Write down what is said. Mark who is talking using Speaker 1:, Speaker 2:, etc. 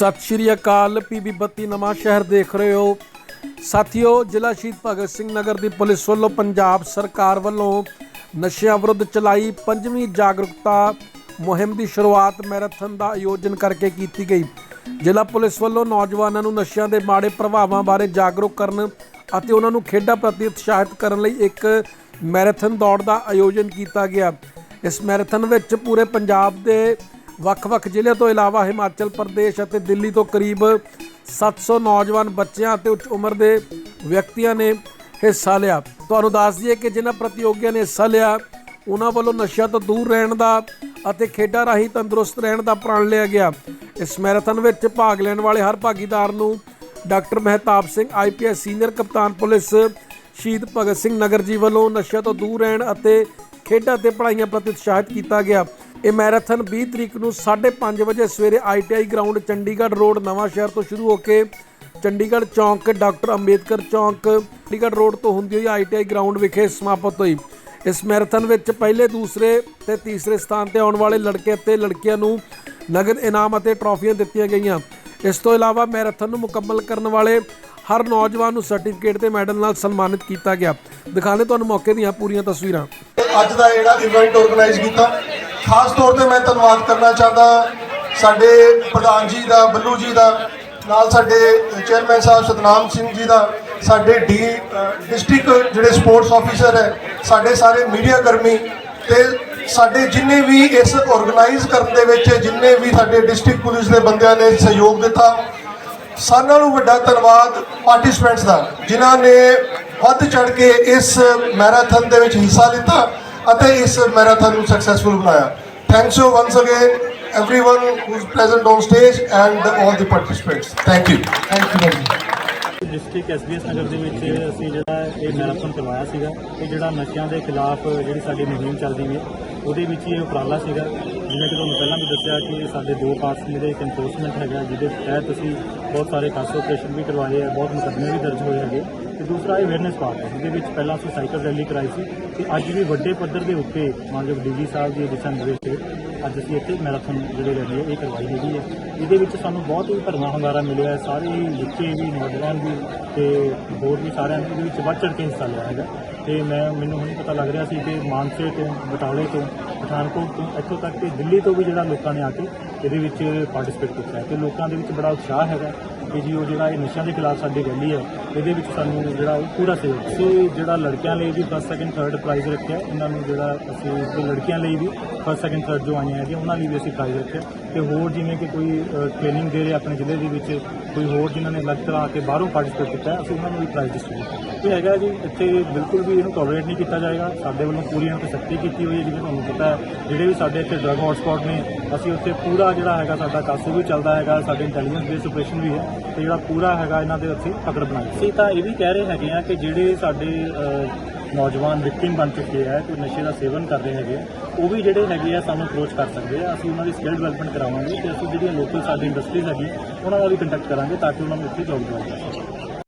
Speaker 1: ਸਤਿ ਸ਼੍ਰੀ ਅਕਾਲ ਪੀਬੀ ਬੱਤੀ ਨਵਾਂ ਸ਼ਹਿਰ ਦੇਖ ਰਹੇ ਹੋ। ਸਾਥੀਓ, ਜ਼ਿਲ੍ਹਾ ਸ਼ਹੀਦ ਭਗਤ ਸਿੰਘ ਨਗਰ ਦੀ ਪੁਲਿਸ ਵੱਲੋਂ ਪੰਜਾਬ ਸਰਕਾਰ ਵੱਲੋਂ ਨਸ਼ਿਆਂ ਵਿਰੁੱਧ ਚਲਾਈ ਪੰਜਵੀਂ ਜਾਗਰੂਕਤਾ ਮੁਹਿੰਮ ਦੀ ਸ਼ੁਰੂਆਤ ਮੈਰਾਥਨ ਦਾ ਆਯੋਜਨ ਕਰਕੇ ਕੀਤੀ ਗਈ। ਜ਼ਿਲ੍ਹਾ ਪੁਲਿਸ ਵੱਲੋਂ ਨੌਜਵਾਨਾਂ ਨੂੰ ਨਸ਼ਿਆਂ ਦੇ ਮਾੜੇ ਪ੍ਰਭਾਵਾਂ ਬਾਰੇ ਜਾਗਰੂਕ ਕਰਨ ਅਤੇ ਉਹਨਾਂ ਨੂੰ ਖੇਡਾਂ ਪ੍ਰਤੀ ਉਤਸ਼ਾਹਿਤ ਕਰਨ ਲਈ ਇੱਕ ਮੈਰਾਥਨ ਦੌੜ ਦਾ ਆਯੋਜਨ ਕੀਤਾ ਗਿਆ। ਇਸ ਮੈਰਾਥਨ ਵਿੱਚ ਪੂਰੇ ਪੰਜਾਬ ਦੇ ਵੱਖ-ਵੱਖ ਜ਼ਿਲ੍ਹਿਆਂ ਤੋਂ ਇਲਾਵਾ ਹਿਮਾਚਲ ਪ੍ਰਦੇਸ਼ ਅਤੇ ਦਿੱਲੀ ਤੋਂ ਕਰੀਬ 700 ਨੌਜਵਾਨ ਬੱਚਿਆਂ ਅਤੇ ਉੱਚ ਉਮਰ ਦੇ ਵਿਅਕਤੀਆਂ ਨੇ ਹਿੱਸਾ ਲਿਆ। ਤੁਹਾਨੂੰ ਦੱਸ ਦਈਏ ਕਿ ਜਿਨ੍ਹਾਂ ਪ੍ਰਤੀਯੋਗੀਆਂ ਨੇ ਹਿੱਸਾ ਲਿਆ, ਉਹਨਾਂ ਵੱਲੋਂ ਨਸ਼ਿਆਂ ਤੋਂ ਦੂਰ ਰਹਿਣ ਦਾ ਅਤੇ ਖੇਡਾਂ ਰਾਹੀਂ ਤੰਦਰੁਸਤ ਰਹਿਣ ਦਾ ਪ੍ਰਣ ਲਿਆ ਗਿਆ। ਇਸ ਮੈਰਾਥਨ ਵਿੱਚ ਭਾਗ ਲੈਣ ਵਾਲੇ ਹਰ ਭਾਗੀਦਾਰ ਨੂੰ doctor Mehtab Singh IPS senior ਕਪਤਾਨ ਪੁਲਿਸ, ਸ਼ਹੀਦ ਭਗਤ ਸਿੰਘ ਨਗਰ ਜੀ ਵੱਲੋਂ ਨਸ਼ਿਆਂ ਤੋਂ ਦੂਰ ਰਹਿਣ ਅਤੇ ਖੇਡਾਂ ਤੇ ਪੜ੍ਹਾਈਆਂ ਪ੍ਰਤੀ ਉਤਸ਼ਾਹਿਤ ਕੀਤਾ ਗਿਆ। ਇਹ ਮੈਰਾਥਨ 20 ਤਰੀਕ ਨੂੰ 5:30 ਵਜੇ ਸਵੇਰੇ ਆਈਟੀਆਈ ਗਰਾਊਂਡ ਚੰਡੀਗੜ੍ਹ ਰੋਡ, ਨਵਾਂ ਸ਼ਹਿਰ ਤੋਂ ਸ਼ੁਰੂ ਹੋ ਕੇ ਚੰਡੀਗੜ੍ਹ ਚੌਂਕ, ਡਾਕਟਰ ਅੰਬੇਦਕਰ ਚੌਂਕ, ਚੰਡੀਗੜ੍ਹ ਰੋਡ ਤੋਂ ਹੁੰਦੀ ਹੋਈ ਆਈਟੀਆਈ ਗਰਾਊਂਡ ਵਿਖੇ ਸਮਾਪਤ ਹੋਈ। ਇਸ ਮੈਰਾਥਨ ਵਿੱਚ ਪਹਿਲੇ, ਦੂਸਰੇ ਤੇ ਤੀਸਰੇ ਸਥਾਨ ਤੇ ਆਉਣ ਵਾਲੇ ਲੜਕੇ ਅਤੇ ਲੜਕੀਆਂ ਨੂੰ ਨਗਦ ਇਨਾਮ ਅਤੇ ਟਰਾਫੀਆਂ ਦਿੱਤੀਆਂ ਗਈਆਂ। ਇਸ ਤੋਂ ਇਲਾਵਾ ਮੈਰਾਥਨ ਨੂੰ ਮੁਕੰਮਲ ਕਰਨ ਵਾਲੇ ਹਰ ਨੌਜਵਾਨ ਨੂੰ ਸਰਟੀਫਿਕੇਟ ਤੇ ਮੈਡਲ ਨਾਲ ਸਨਮਾਨਿਤ ਕੀਤਾ ਗਿਆ। ਦਿਖਾਣੇ ਤੁਹਾਨੂੰ ਮੌਕੇ ਦੀਆਂ ਪੂਰੀਆਂ ਤਸਵੀਰਾਂ।
Speaker 2: ਅੱਜ ਦਾ ਜਿਹੜਾ ਇਵੈਂਟ ਆਰਗੇਨਾਈਜ਼ ਕੀਤਾ। ਖਾਸ ਤੌਰ ਤੇ ਮੈਂ ਧੰਨਵਾਦ ਕਰਨਾ ਚਾਹੁੰਦਾ ਸਾਡੇ ਪ੍ਰਧਾਨ ਜੀ ਦਾ, ਬੱਲੂ ਜੀ ਦਾ, ਨਾਲ ਸਾਡੇ ਚੇਅਰਮੈਨ ਸਾਹਿਬ ਸਤਨਾਮ ਸਿੰਘ ਜੀ ਦਾ, ਸਾਡੇ ਡੀ ਡਿਸਟ੍ਰਿਕਟ ਜਿਹੜੇ ਸਪੋਰਟਸ ਆਫੀਸਰ ਹੈ, ਸਾਡੇ ਸਾਰੇ ਮੀਡੀਆ ਕਰਮੀ ਤੇ ਸਾਡੇ ਜਿੰਨੇ ਵੀ ਇਸ ਆਰਗੇਨਾਈਜ਼ ਕਰਨ ਦੇ ਵਿੱਚ, ਜਿੰਨੇ ਵੀ ਸਾਡੇ ਡਿਸਟ੍ਰਿਕਟ ਪੁਲਿਸ ਦੇ ਬੰਦਿਆਂ ਨੇ ਸਹਿਯੋਗ ਦਿੱਤਾ ਸਾਰਿਆਂ ਨਾਲੋਂ ਵੱਡਾ ਧੰਨਵਾਦ ਪਾਰਟਿਸਪੈਂਟਸ ਦਾ ਜਿਨ੍ਹਾਂ ਨੇ ਵੱਧ ਚੜ ਕੇ ਇਸ ਮੈਰਾਥਨ ਦੇ ਵਿੱਚ ਹਿੱਸਾ ਲਿੱਤਾ ਅਤੇ ਇਸ ਮੈਰਾਥਨ ਨੂੰ ਸਕਸੈਸਫੁਲ ਬਣਾਇਆ। Thanks you once again everyone who is present on stage and all the participants. Thank you. Thank you very much
Speaker 3: district SBS Nagar ਦੇ ਵਿੱਚ ਅਸੀਂ ਜਿਹੜਾ ਇਹ ਮੈਰਾਥਨ ਕਰਵਾਇਆ ਸੀਗਾ ਇਹ ਜਿਹੜਾ ਨਸ਼ਿਆਂ ਦੇ ਖਿਲਾਫ ਜਿਹੜੀ ਸਾਡੀ ਮੁਹਿੰਮ ਚੱਲਦੀ ਹੈ ਉਹਦੇ ਵਿੱਚ ਹੀ ਇਹ ਉਪਰਾਲਾ ਸੀਗਾ, ਜਿਵੇਂ ਕਿ ਤੁਹਾਨੂੰ ਪਹਿਲਾਂ ਵੀ ਦੱਸਿਆ ਕਿ ਸਾਡੇ ਦੋ ਪਾਸ ਜਿਹੜੇ ਇੱਕ ਐਨਫੋਰਸਮੈਂਟ ਹੈਗਾ, ਜਿਹਦੇ ਤਹਿਤ ਅਸੀਂ ਬਹੁਤ ਸਾਰੇ ਕਾਸ ਆਪਰੇਸ਼ਨ ਵੀ ਕਰਵਾਏ ਹੈ ਬਹੁਤ ਮੁਕੱਦਮੇ ਵੀ ਦਰਜ ਹੋਏ ਹੈਗੇ ਤੇ ਦੂਸਰਾ ਅਵੇਅਰਨੈਸ ਪਾਰਟ ਹੈ, ਜਿਹਦੇ ਵਿੱਚ ਪਹਿਲਾਂ ਅਸੀਂ ਸਾਈਕਲ ਰੈਲੀ ਕਰਾਈ ਸੀ ਤੇ ਅੱਜ ਵੀ ਵੱਡੇ ਪੱਧਰ ਦੇ ਉੱਤੇ ਮਾਨਯੋਗ ਡੀਜੀ ਸਾਹਿਬ ਦੀ ਦਿਸ਼ਾ ਨਿਰਦੇਸ਼ ਅੱਜ ਅਸੀਂ ਇੱਥੇ ਮੈਰਾਥਨ ਜਿਹੜੀ ਰੈਲੀ ਹੈ ਇਹ ਕਰਵਾਈ ਹੈਗੀ ਹੈ। ਇਹਦੇ ਵਿੱਚ ਸਾਨੂੰ ਬਹੁਤ ਹੀ ਭਰਵਾਂ ਹੁੰਗਾਰਾ ਮਿਲਿਆ ਸਾਰੇ ਬੱਚੇ ਵੀ, ਨੌਜਵਾਨ ਵੀ ਤੇ ਹੋਰ ਵੀ ਸਾਰਿਆਂ ਨੇ ਇਹਦੇ ਵਿੱਚ ਵੱਧ ਚੜ੍ਹ ਕੇ ਹਿੱਸਾ ਲਿਆ ਹੈਗਾ। ਤੇ ਮੈਂ, ਮੈਨੂੰ ਹੁਣ ਪਤਾ ਲੱਗ ਰਿਹਾ ਸੀ ਕਿ ਮਾਨਸੇ ਤੋਂ, ਬਟਾਲੇ ਤੋਂ, ਪਠਾਨਕੋਟ ਤੋਂ, ਇੱਥੋਂ ਤੱਕ ਕਿ ਦਿੱਲੀ ਤੋਂ ਵੀ ਜਿਹੜਾ ਲੋਕਾਂ ਨੇ ਆ ਕੇ ਇਹਦੇ ਵਿੱਚ ਪਾਰਟਿਸਿਪੇਟ ਕੀਤਾ ਹੈ। ਤੇ ਲੋਕਾਂ ਦੇ ਵਿੱਚ ਬੜਾ ਉਤਸ਼ਾਹ ਹੈਗਾ ਕਿ ਜੀ ਉਹ ਜਿਹੜਾ ਇਹ ਨਸ਼ਿਆਂ ਦੇ ਖਿਲਾਫ ਸਾਡੀ ਰੈਲੀ ਹੈ ਇਹਦੇ ਵਿੱਚ ਸਾਨੂੰ ਜਿਹੜਾ ਉਹ ਪੂਰਾ ਸਹਿਯੋਗ ਅਸੀਂ ਜਿਹੜਾ ਲੜਕਿਆਂ ਲਈ ਵੀ ਫਸਟ ਸੈਕਿੰਡ ਥਰਡ ਪ੍ਰਾਈਜ਼ ਰੱਖਿਆ ਇਹਨਾਂ ਨੂੰ ਜਿਹੜਾ ਅਸੀਂ ਤੇ ਲੜਕੀਆਂ ਲਈ ਵੀ ਫਸਟ ਸੈਕਿੰਡ ਥਰਡ ਜੋ ਆਈਆਂ ਹੈਗੀਆਂ, ਉਹਨਾਂ ਲਈ ਵੀ ਅਸੀਂ ਪ੍ਰਾਈਜ਼ ਰੱਖਿਆ ਤੇ ਹੋਰ ਜਿਵੇਂ ਕਿ ਕੋਈ ਟ੍ਰੇਨਿੰਗ ਦੇ ਰਿਹਾ ਆਪਣੇ ਜ਼ਿਲ੍ਹੇ ਦੇ ਵਿੱਚ ਕੋਈ ਹੋਰ ਜਿਨ੍ਹਾਂ ਨੇ ਅਲੱਗ ਤਰ੍ਹਾਂ ਆ ਕੇ ਬਾਹਰੋਂ ਪਾਰਟਿਸਿਪੇਟ ਕੀਤਾ ਅਸੀਂ ਉਹਨਾਂ ਨੂੰ ਵੀ ਪ੍ਰਾਈਜ਼ ਡਿਸਟ੍ਰੀਬਿਊਟ ਇਹ ਹੈਗਾ ਜੀ, ਇੱਥੇ ਬਿਲਕੁਲ ਵੀ ਇਹਨੂੰ ਟੋਲਰੇਟ ਨਹੀਂ ਕੀਤਾ ਜਾਏਗਾ। ਸਾਡੇ ਵੱਲੋਂ ਪੂਰੀ ਇਹਨਾਂ ਤੇ ਸਖਤੀ ਕੀਤੀ ਹੋਈ ਹੈ, ਜਿਵੇਂ ਤੁਹਾਨੂੰ ਪਤਾ ਜਿਹੜੇ ਵੀ ਸਾਡੇ ਇੱਥੇ ਡਰਗ ਹੌਟਸਪੌਟ ਨੇ, ਅਸੀਂ ਉੱਥੇ ਪੂਰਾ ਜਿਹੜਾ ਹੈਗਾ ਸਾਡਾ ਕਾਸੂ ਵੀ ਚੱਲਦਾ ਹੈਗਾ, ਸਾਡੇ ਇੰਟੈਲੀਜੈਂਸ ਬੇਸ ਆਪਰੇਸ਼ਨ ਵੀ ਹੈ, ਤੇ ਜਿਹੜਾ ਪੂਰਾ ਹੈਗਾ ਇਹਨਾਂ ਦੇ ਅਸੀਂ ਪਕੜ ਬਣਾਈ। ਅਸੀਂ ਤਾਂ ਇਹ ਵੀ ਕਹਿ ਰਹੇ ਹੈਗੇ ਆ ਕਿ ਜਿਹੜੇ ਸਾਡੇ ਨੌਜਵਾਨ ਵਿਕਟਿਮ ਬਣ ਚੁੱਕੇ ਆ ਕੋਈ ਨਸ਼ੇ ਦਾ ਸੇਵਨ ਕਰ ਰਹੇ ਹੈਗੇ ਆ, ਉਹ ਵੀ ਜਿਹੜੇ ਹੈਗੇ ਆ ਸਾਨੂੰ ਅਪਰੋਚ ਕਰ ਸਕਦੇ ਆ। ਅਸੀਂ ਉਹਨਾਂ ਦੀ ਸਕਿੱਲ ਡਿਵੈਲਪਮੈਂਟ ਕਰਾਵਾਂਗੇ ਤੇ ਅਸੀਂ ਜਿਹੜੀਆਂ ਲੋਕਲ ਸਾਡੀ ਇੰਡਸਟਰੀਜ਼ ਹੈਗੀ ਉਹਨਾਂ ਦਾ ਵੀ ਕੰਟੈਕਟ ਕਰਾਂਗੇ ਤਾਂ ਕਿ ਉਹਨਾਂ ਨੂੰ ਇੱਥੇ ਜੌਬ ਦਿਵਾਈ ਜਾ ਸਕੇ